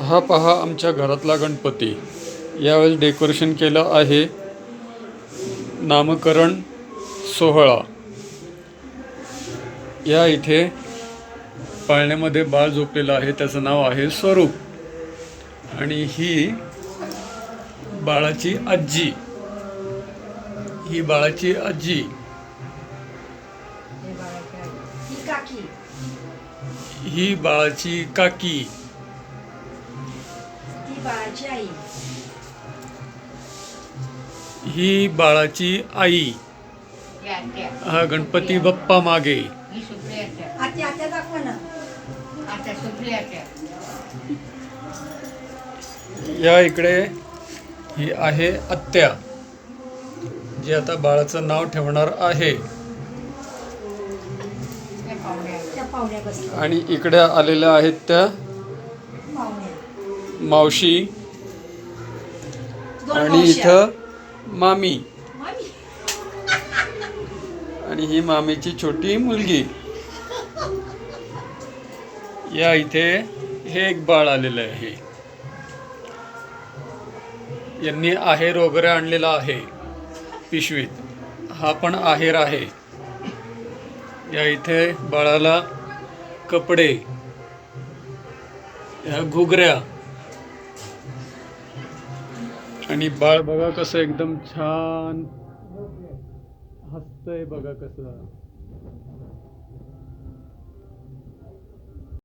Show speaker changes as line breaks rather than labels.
हा पहा आमच्या घरातला गणपती. यावेळेस डेकोरेशन केलं आहे नामकरण सोहळा. या इथे पाळण्यामध्ये बाळ झोपलेलं आहे त्याचं नाव आहे स्वरूप. आणि ही बाळाची आजी. ही बाळाची आजी.
ही काकी
ही बाळाची काकी.
बाळाची आई.
ही बाळाची आई. हा गणपती बाप्पा मागे.
ही सुप्रिया त्या.
आत्या आत्या दाखवा ना.
आता सुप्रिया त्या.
या इकडे ही आहे आत्या जी आता बाळाचं नाव ठेवणार आहे.
त्या पाहुण्या.
त्या पाहुण्या बसल्या.
आणि इकडे आलेल्या आहेत त्या मावशी आणि. इथं मामी.
मामी.
आणि ही मामीची छोटी मुलगी. या इथे हे एक बाळ आलेलं आहे. यांनी आहेर वगैरे आणलेला आहे पिशवीत. हा पण आहेर आहे. या इथे बाळाला कपडे या घुगऱ्या आणि बाळ बघा कसं एकदम छान हसतंय बघा कसं.